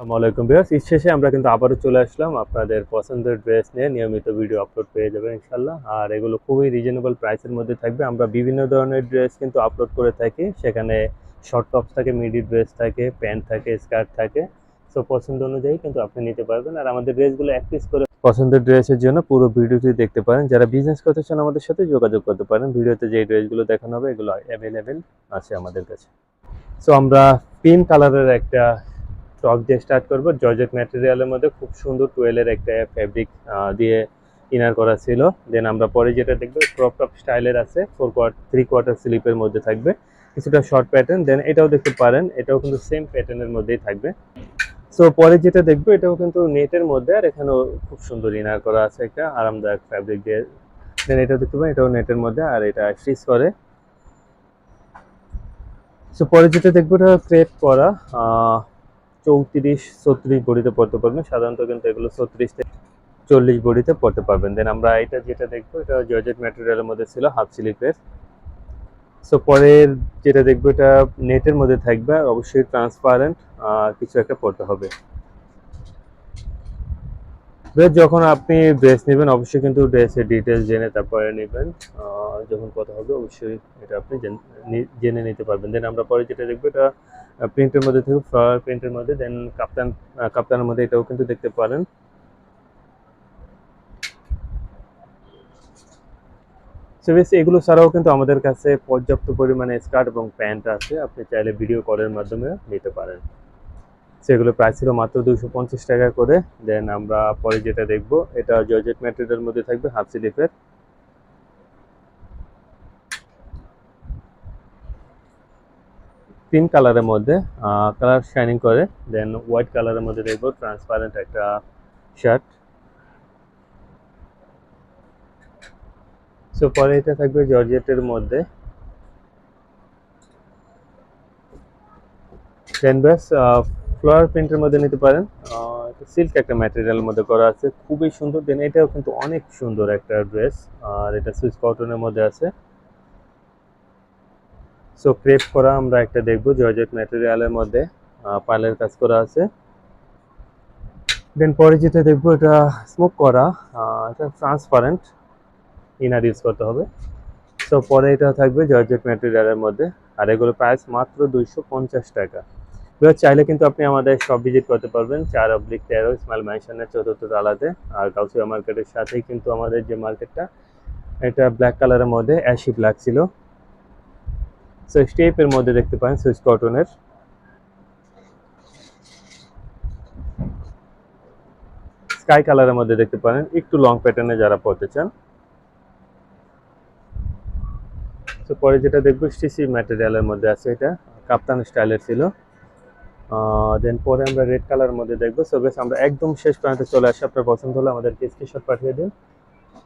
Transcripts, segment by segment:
আসসালামু আলাইকুম ভিউয়ার্স। ঈদ শেষে আমরা কিন্তু আবারও চলে আসলাম। আপনাদের পছন্দের ড্রেস নিয়ে নিয়মিত ভিডিও আপলোড পেয়ে যাবেন ইনশাল্লাহ আর এগুলো খুবই রিজনেবল প্রাইসের মধ্যে থাকবে। আমরা বিভিন্ন ধরনের ড্রেস কিন্তু আপলোড করে থাকি। সেখানে শর্ট টপস থাকে মিডি ড্রেস থাকে প্যান্ট থাকে স্কার্ট থাকে। সো পছন্দ অনুযায়ী কিন্তু আপনি নিতে পারবেন। আর আমাদের ড্রেসগুলো এক পিস করে পছন্দের ড্রেসের জন্য পুরো ভিডিওটি দেখতে পারেন। যারা বিজনেস করতে চান আমাদের সাথে যোগাযোগ করতে পারেন। ভিডিওতে যে ড্রেসগুলো দেখানো হবে, এগুলো অ্যাভেলেবেল আছে আমাদের কাছে। সো আমরা পিঙ্ক কালারের একটা টপ দিয়ে স্টার্ট করব। জর্জেট ম্যাটেরিয়ালের মধ্যে খুব সুন্দর টুয়েলের একটা ফ্যাব্রিক দিয়ে ইনার করা ছিল। দেন আমরা পরে যেটা দেখব ক্রপ টপ স্টাইলের আছে ফোর কোয়ার্ট থ্রি কোয়ার্টার স্লিপের মধ্যে থাকবে। কিছুটা শর্ট প্যাটার্ন দেন এটাও দেখতে পারেন, এটাও কিন্তু সেম প্যাটার্নের মধ্যেই থাকবে। সো পরে যেটা দেখব, এটাও কিন্তু নেটের মধ্যে, আর এখানেও খুব সুন্দর ইনার করা আছে একটা আরামদায়ক ফ্যাব্রিক দিয়ে। দেন এটা দেখতে পাবেন এটাও নেটের মধ্যে, আর এটা স্টিচ করে। সো পরে যেটা দেখব, এটা ক্রেপ করা চৌত্রিশ, ছত্রিশ বডিতে পড়তে পারবেন। সাধারণত কিন্তু এগুলো ছত্রিশ থেকে চল্লিশ বডিতে পড়তে পারবেন। দেন আমরা এটা যেটা দেখব, এটা জর্জেট ম্যাটেরিয়ালের মধ্যে ছিল হাফ স্লিপের সো পরের যেটা দেখব, এটা নেটের মধ্যে থাকবে, অবশ্যই ট্রান্সপারেন্ট কিছু একটা পড়তে হবে। যখন আপনি ড্রেস নেবেন, অবশ্যই কিন্তু ড্রেসের ডিটেলস জেনে তারপরে নেবেন। যখন কথা হবে, অবশ্যই এটা আপনি জেনে নিতে পারবেন। দেন আমরা পরে যেটা দেখব, এটা প্রিন্টের মধ্যে থেকে ফ্লাওয়ার প্রিন্টের মধ্যে দেন কাপ্তান কাপ্তানের মধ্যে এটাও কিন্তু দেখতে পারেন। সো এগুলো ছাড়াও কিন্তু আমাদের কাছে পর্যাপ্ত পরিমাণে স্কার্ট এবং প্যান্ট আছে। আপনি চাইলে ভিডিও কলের মাধ্যমে নিতে পারেন। সেগুলো প্রাইস ছিল মাত্র দুশো পঞ্চাশ টাকা করে। দেন আমরা পরে যেটা দেখব, এটা জর্জেট ম্যাটেরিয়ালের মধ্যে থাকবে হাফ স্লিপের ক্রিম কালারের মধ্যে কালার শাইনিং করে দেন হোয়াইট কালারের মধ্যে দেখব ট্রান্সপারেন্ট একটা শার্ট সো পরে এটা থাকবে জর্জেটের মধ্যে। ব্যাস ফ্লোয়ার প্রিন্টের মধ্যে নিতে পারেন। সিল্ক একটা ম্যাটেরিয়ালের মধ্যে করা আছে, খুবই সুন্দর। দেন এটাও কিন্তু অনেক সুন্দর একটা ড্রেস আর এটা সুইচ কটনের মধ্যে আছে। সো ক্রেপ করা আমরা একটা দেখব জর্জেট ম্যাটেরিয়ালের মধ্যে পার্লের কাজ করা আছে। দেন পরে যেটা দেখব এটা স্মোক করা এটা ট্রান্সপারেন্ট ইনার ইউজ করতে হবে। সো পরে এটা থাকবে জর্জেট ম্যাটেরিয়ালের মধ্যে, আর এগুলো প্রাইস মাত্র দুইশো পঞ্চাশ টাকা। এবার চাইলে কিন্তু আপনি আমাদের সব ভিজিট করতে পারবেন, চার অব্লিক তেরো স্মাইল ম্যানশনের চতুর্থ তালাতে, আর কাউসিয়া মার্কেটের সাথেই কিন্তু আমাদের যে মার্কেটটা এটা ব্ল্যাক কালারের মধ্যে অ্যাশি ব্ল্যাক ছিল। সো স্টেপের মধ্যে দেখতে পারেন সুইচ কটনের স্কাই কালারের মধ্যে দেখতে পারেন, একটু লং প্যাটার্নে যারা পড়তে চান। তো পরে যেটা দেখব স্টিসি ম্যাটেরিয়ালের মধ্যে আছে এটা, কাপ্তান স্টাইলের ছিল। দেন পরে আমরা রেড কালারের মধ্যে দেখব। সো বেশ, আমরা একদম শেষ পর্যন্ত চলে আসি। আপনার পছন্দ হলে আমাদেরকে স্ক্রিনশট পাঠিয়ে দিন।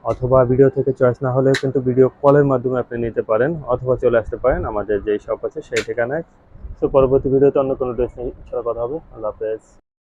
অথবা ভিডিও থেকে চয়েস না হলেও কিন্তু ভিডিও কলের মাধ্যমে আপনি নিতে পারেন অথবা চলে আসতে পারেন। আমাদের যেই শপ আছে সেই ঠিকানায়। সো পরবর্তী ভিডিওতে অন্য কোনো ড্রেস নিয়ে কথা হবে। আল্লাহ হাফেজ।